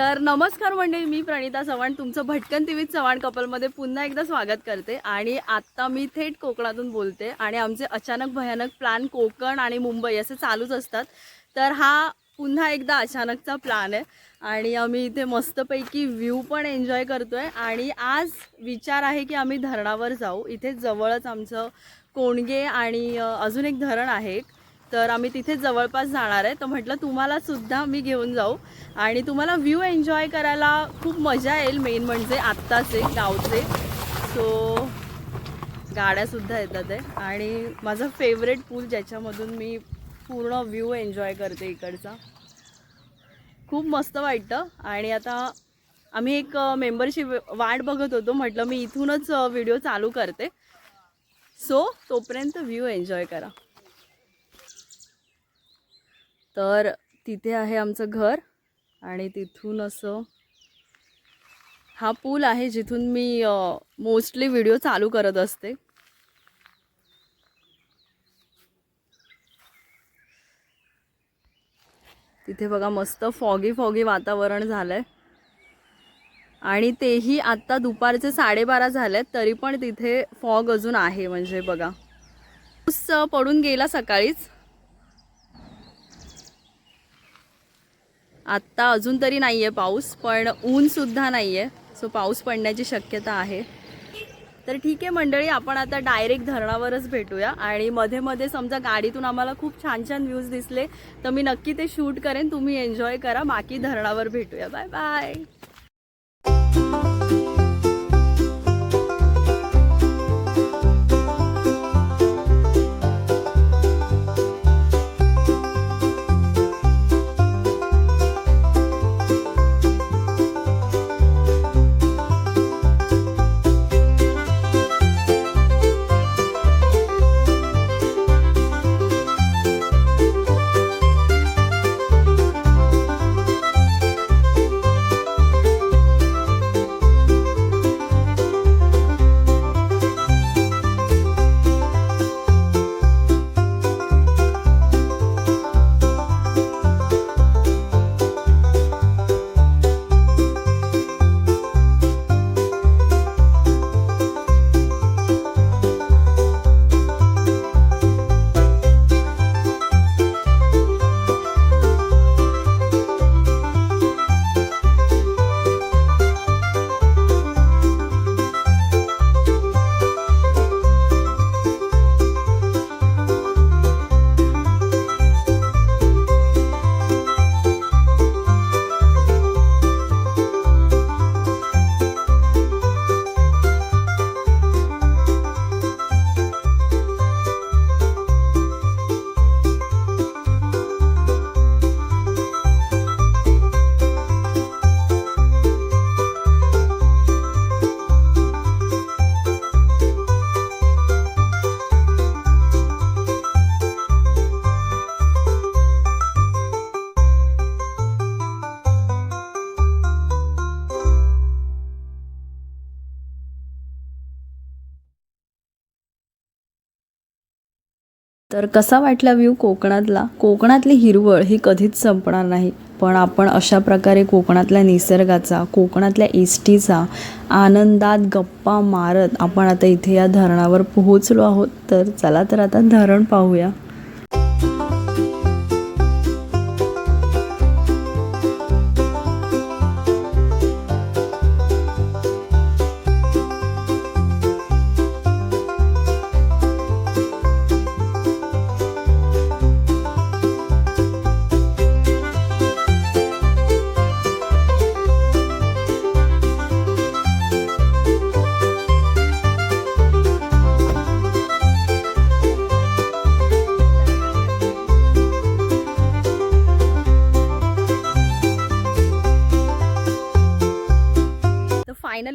तर नमस्कार मंडळी मी प्रणिता चव्हाण तुमचं भटकन टी व्ही चव्हाण कपलमध्ये पुन्हा एकदा स्वागत करते. आणि आत्ता मी थेट कोकणातून बोलते आणि आमचे अचानक भयानक प्लॅन कोकण आणि मुंबई असे चालूच असतात. तर हा पुन्हा एकदा अचानकचा प्लॅन आहे. आणि आम्ही इथे मस्तपैकी व्ह्यू पण एन्जॉय करतो आहे आणि आज विचार आहे की आम्ही धरणावर जाऊ. इथे जवळच आमचं कोणगे आणि अजून एक धरण आहे. एक तर आम्ही तिथे जवळपास जाणार आहे. तर म्हटलं तुम्हाला सुद्धा मी घेऊन जाऊ. आणि तुम्हाला व्ह्यू एन्जॉय करायला खूप मजा येईल. मेन म्हणजे आत्ताचे गावचे. सो गाड्यासुद्धा येतात आहे. आणि माझा फेवरेट पूल ज्याच्यामधून मी पूर्ण व्ह्यू एन्जॉय करते इकडचा. खूप मस्त वाटतं. आणि आता आम्ही एक मेंबरशिप वाट बघत होतो. म्हटलं मी इथूनच व्हिडिओ चालू करते. सो तोपर्यंत व्ह्यू एन्जॉय करा. तर तिथे आहे आमचं घर आणि तिथून असं हा पूल आहे जिथून मी मोस्टली व्हिडिओ चालू करत असते. तिथे बघा मस्त फॉगी फॉगी वातावरण झालं आहे आणि तेही आत्ता दुपारचे साडेबारा झालेत तरी पण तिथे फॉग अजून आहे म्हणजे बघा. पाऊस पडून गेला सकाळीच. आत्ता अजून तरी नाही आहे पाऊस पण ऊनसुद्धा नाही आहे सो पाऊस पडण्याची शक्यता आहे. तर ठीक आहे मंडळी आपण आता डायरेक्ट धरणावरच भेटूया. आणि मध्ये मध्ये समजा गाडीतून आम्हाला खूप छान छान व्ह्यूज दिसले तर मी नक्की ते शूट करेन. तुम्ही एन्जॉय करा. बाकी धरणावर भेटूया. बाय बाय तर कसा वाटला व्ह्यू कोकणातला? कोकणातली हिरवळ ही कधीच संपणार नाही. पण आपण अशा प्रकारे कोकणातल्या निसर्गाचा कोकणातल्या एसटीचा आनंदात गप्पा मारत आपण आता इथे या धरणावर पोहोचलो आहोत. तर चला तर आता धरण पाहूया.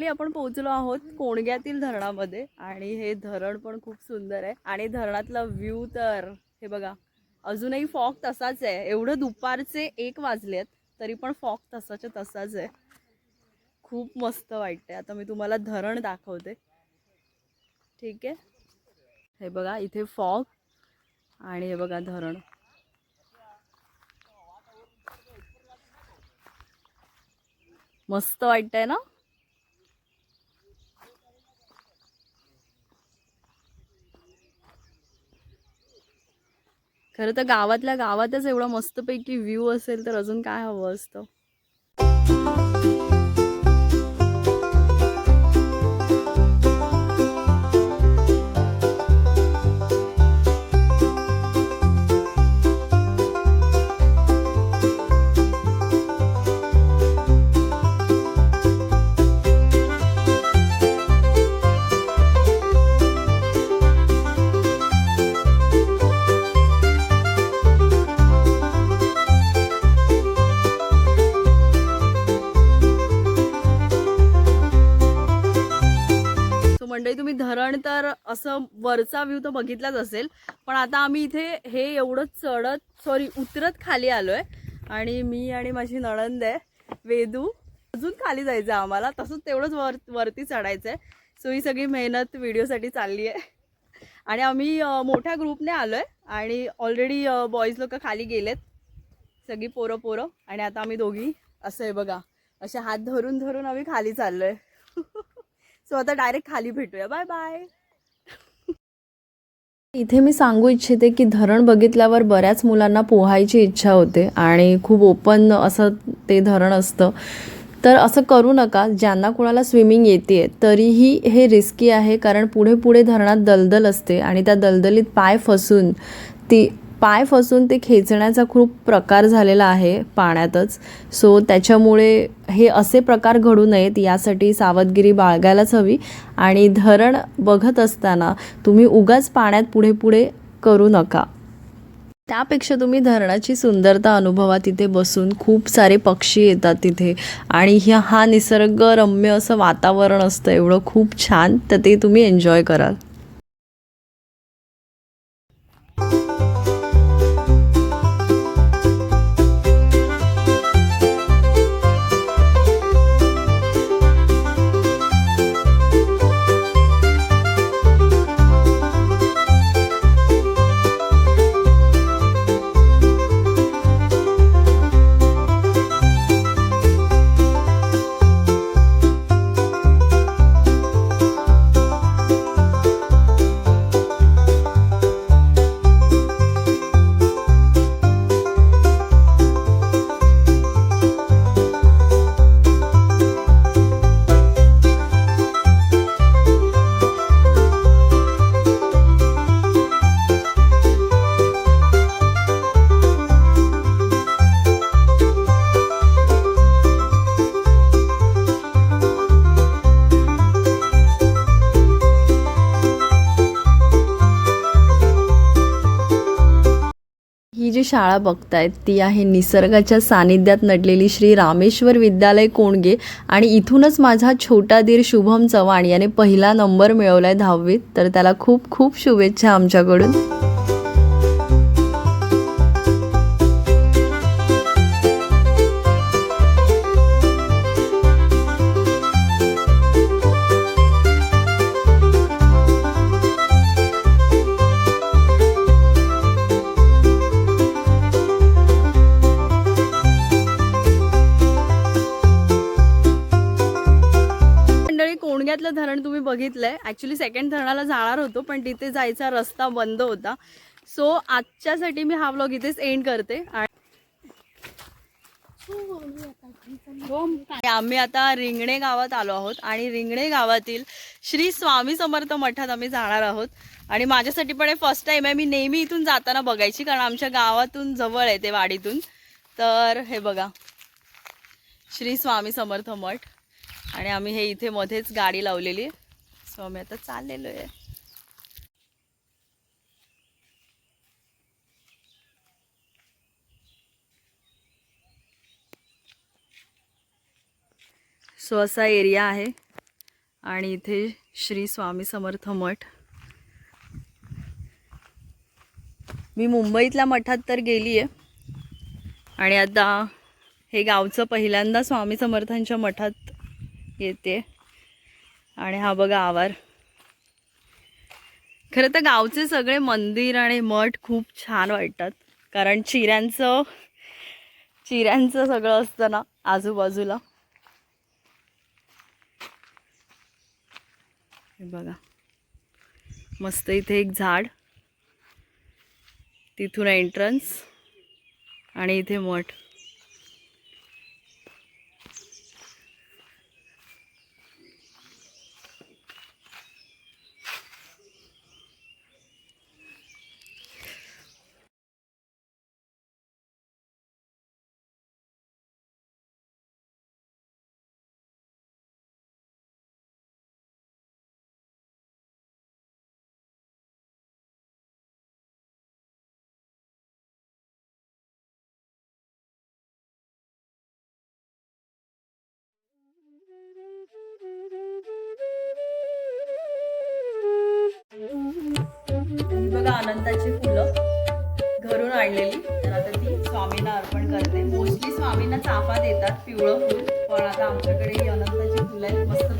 फायनली आपण पोहोचलो आहोत कोणग्यातील धरणामध्ये. आणि हे धरण पण खूप सुंदर आहे. आणि धरणातला व्ह्यू तर हे बघा अजूनही फॉग तसाच आहे. एवढं दुपारचे एक वाजलेत तरी पण फॉग तसाच्या तसाच आहे. खूप मस्त वाटतंय. आता मी तुम्हाला धरण दाखवते. ठीक आहे? हे बघा इथे फॉग आणि हे बघा धरण. मस्त वाटतंय ना? खरं तर गावातल्या गावातच एवढा मस्तपैकी व्ह्यू असेल तर अजून काय हवं असतं. असं वरचा व्ह्यू तर बघितलाच असेल. पण आता आम्ही इथे हे एवढं चढत सॉरी उतरत खाली आलो आहे आणि मी आणि माझी नणंद आहे वेदू. अजून खाली जायचं आहे आम्हाला. तसंच तेवढंच वर वरती चढायचं आहे सो ही सगळी मेहनत व्हिडिओसाठी चालली आहे. आणि आम्ही मोठ्या ग्रुपने आलो आहे आणि ऑलरेडी बॉईज लोक खाली गेलेत. सगळी पोरं पोरं. आणि आता आम्ही दोघी असं आहे बघा. असे हात धरून धरून आम्ही खाली चाललोय. सो आता डायरेक्ट खाली भेटूया. बाय बाय इथे मी सांगू इच्छिते की धरण बघितल्यावर बऱ्याच मुलांना पोहायची इच्छा होते आणि खूप ओपन असं ते धरण असतं. तर असं करू नका ज्यांना कुणाला स्विमिंग येते तरीही हे रिस्की आहे कारण पुढे पुढे धरणात दलदल असते आणि त्या दलदलीत पाय फसून ती पाय फसून ते खेचण्याचा खूप प्रकार झालेला आहे पाण्यातच. सो त्याच्यामुळे हे असे प्रकार घडू नयेत यासाठी सावधगिरी बाळगायलाच हवी. आणि धरण बघत असताना तुम्ही उगाच पाण्यात पुढे पुढे करू नका. त्यापेक्षा तुम्ही धरणाची सुंदरता अनुभवा. तिथे बसून खूप सारे पक्षी येतात तिथे. आणि ह्या हा निसर्गरम्य असं वातावरण असतं. एवढं खूप छान तर ते तुम्ही एन्जॉय कराल. जी शाळा बघतायत ती आहे निसर्गाच्या सानिध्यात नटलेली श्री रामेश्वर विद्यालय कोणगे आणि इथूनच माझा छोटा दीर शुभम चव्हाण याने पहिला नंबर मिळवला आहे दहावीत. तर त्याला खूप खूप शुभेच्छा आमच्याकडून. धरण तुम्ही बघितलंय. ऍक्च्युली सेकंड धरणाला जाणार होतो पण तिथे जायचा रस्ता बंद होता. सो आजच्यासाठी मी हा व्लॉग इथेच एंड करते. आम्ही आता रिंगणे गावात आलो आहोत. आणि रिंगणे गावातील श्री स्वामी समर्थ मठात आम्ही जाणार आहोत. आणि माझ्यासाठी पण हे फर्स्ट टाइम आहे. मी नेहमी इथून जाताना बघायची कारण आमच्या गावातून जवळ आहे ते वाडीतून. तर हे बघा. श्री स्वामी समर्थ मठ. आणि आम्ही हे इथे मध्येच गाडी लावलेली. आहे सो आम्ही आता चाललेलो आहे. सो असा एरिया आहे. आणि इथे श्री स्वामी समर्थ मठ. मी मुंबईतल्या मठात तर गेली आहे. आणि आता हे गावचं पहिल्यांदा स्वामी समर्थांच्या मठात येते. आणि हा बघा आवार. खरं तर गावचे सगळे मंदिर आणि मठ खूप छान वाटतात. कारण चिऱ्यांचं चिऱ्यांचं सगळं असतं ना आजूबाजूला. बघा. मस्त इथे एक झाड. तिथून एंट्रन्स आणि इथे मठ. ही फुलं घरून आणलेली. तर आता ती स्वामींना अर्पण करते. मोस्टली स्वामींना चाफा देतात पिवळं फुल पण आता आमच्याकडे ही अनंताची फुलं आहेत. मस्त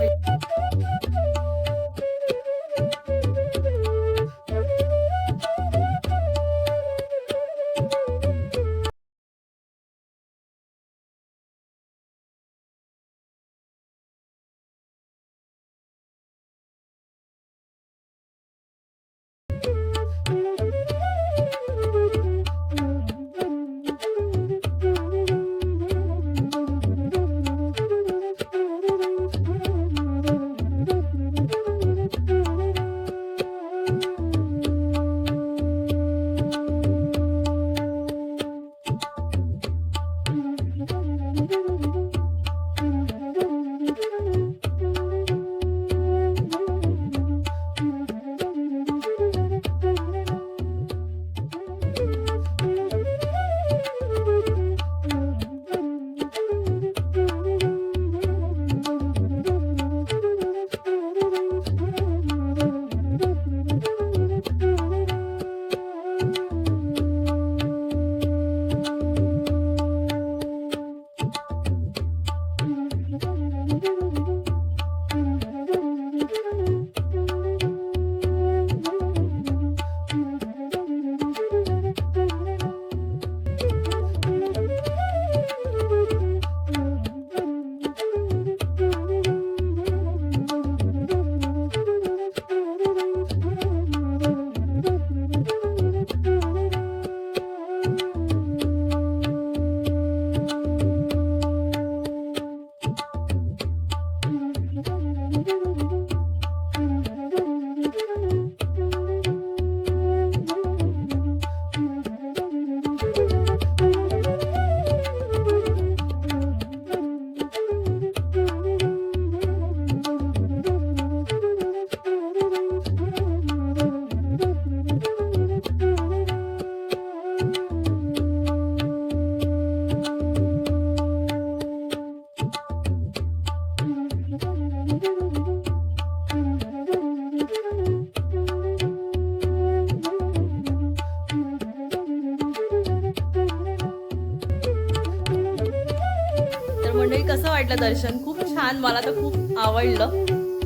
वाटलं दर्शन. खूप छान मला तर खूप आवडलं.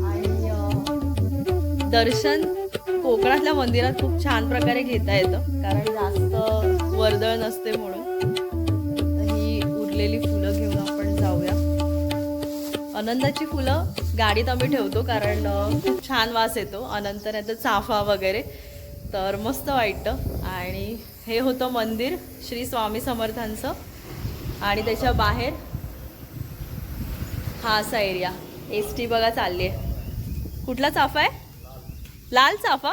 आणि दर्शन कोकणातल्या मंदिरात खूप छान प्रकारे घेता येतं. कारण जास्त वर्दळ नसते म्हणून. ही उरलेली फुलं घेऊन आपण जाऊया. आनंदाची फुलं गाडीत आम्ही ठेवतो कारण खूप छान वास येतो. अनंत नाही चाफा वगैरे. तर मस्त वाटतं. आणि हे होतं मंदिर श्री स्वामी समर्थांचं. आणि त्याच्या बाहेर हा असा एरिया एस टी बघा चालली आहे. कुठला चाफा आहे? लाल चाफा?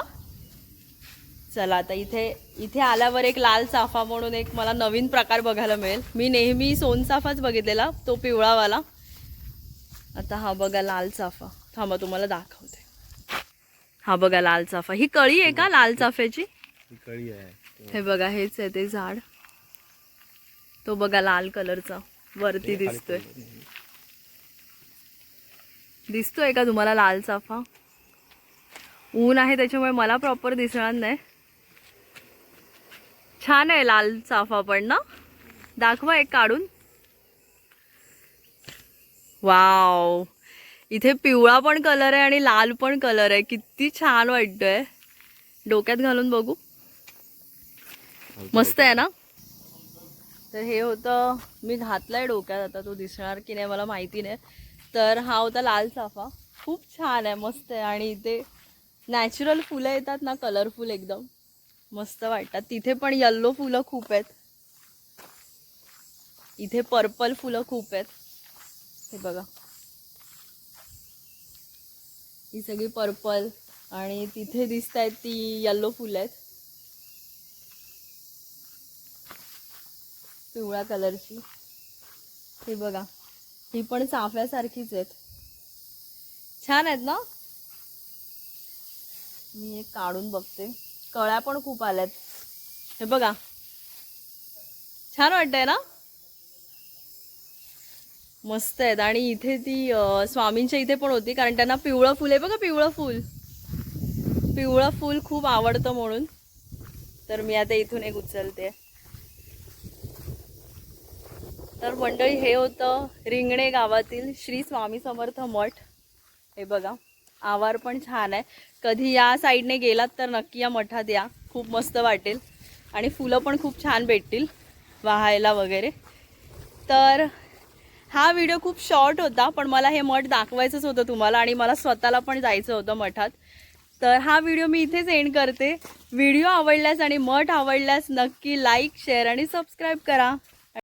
चला आता इथे इथे आल्यावर एक लाल चाफा म्हणून एक मला नवीन प्रकार बघायला मिळेल. मी नेहमी सोनचाफाच बघितलेला तो पिवळावाला. आता हा बघा लाल चाफा. थांबा तुम्हाला दाखवते. हा बघा लाल चाफा. ही कळी आहे का लाल चाफ्याची ही कळी आहे. हे बघा हेच आहे ते झाड. तो बघा लाल कलरचा. वरती दिसतोय. दिसतोय का तुम्हाला लाल चाफा ऊन आहे त्याच्यामुळे मला प्रॉपर दिसणार नाही. छान आहे लाल चाफा पण ना? दाखवा एक काढून. वाव इथे पिवळा पण कलर आहे आणि लाल पण कलर आहे. किती छान वाटतोय. डोक्यात घालून बघू. मस्त आहे ना? तर हे होतं मी घातलंय डोक्यात आता तो दिसणार की नाही मला माहिती नाही. तर हा होता लाल चाफा. खूप छान आहे मस्त आहे. आणि इथे नॅचरल फुलं येतात ना कलरफुल एकदम. मस्त वाटतात. तिथे पण येल्लो फुलं खूप आहेत. इथे पर्पल फुलं खूप आहेत. हे बघा. ही सगळी पर्पल आणि तिथे दिसत आहेत ती यल्लो फुलं आहेत. पिवळ्या कलरची हे बघा. ही पण चाफ्यासारखीच आहेत. छान आहेत ना? मी एक काढून बघते. कळ्या पण खूप आल्यात. हे बघा. छान वाटतंय ना? मस्त आहेत. आणि इथे ती स्वामींच्या इथे पण होती कारण त्यांना पिवळं फुल आहे बघा पिवळं फुल. पिवळं फुल खूप आवडतं म्हणून. तर मी आता इथून एक उचलते. तर मंडळी हे होतं रिंगणे गावातील श्री स्वामी समर्थ मठ. हे बघा आवार पण छान आहे. कधी या साईडने गेलात तर नक्की या मठात या. खूप मस्त वाटेल. आणि फुलं पण खूप छान भेटतील वाहायला वगैरे. तर हा व्हिडिओ खूप शॉर्ट होता पण मला हे मठ दाखवायचंच होतं तुम्हाला आणि मला स्वतःला पण जायचं होतं मठात. तर हा व्हिडिओ मी इथेच एंड करते. व्हिडिओ आवडल्यास आणि मठ आवडल्यास नक्की लाईक शेअर आणि सबस्क्राईब करा.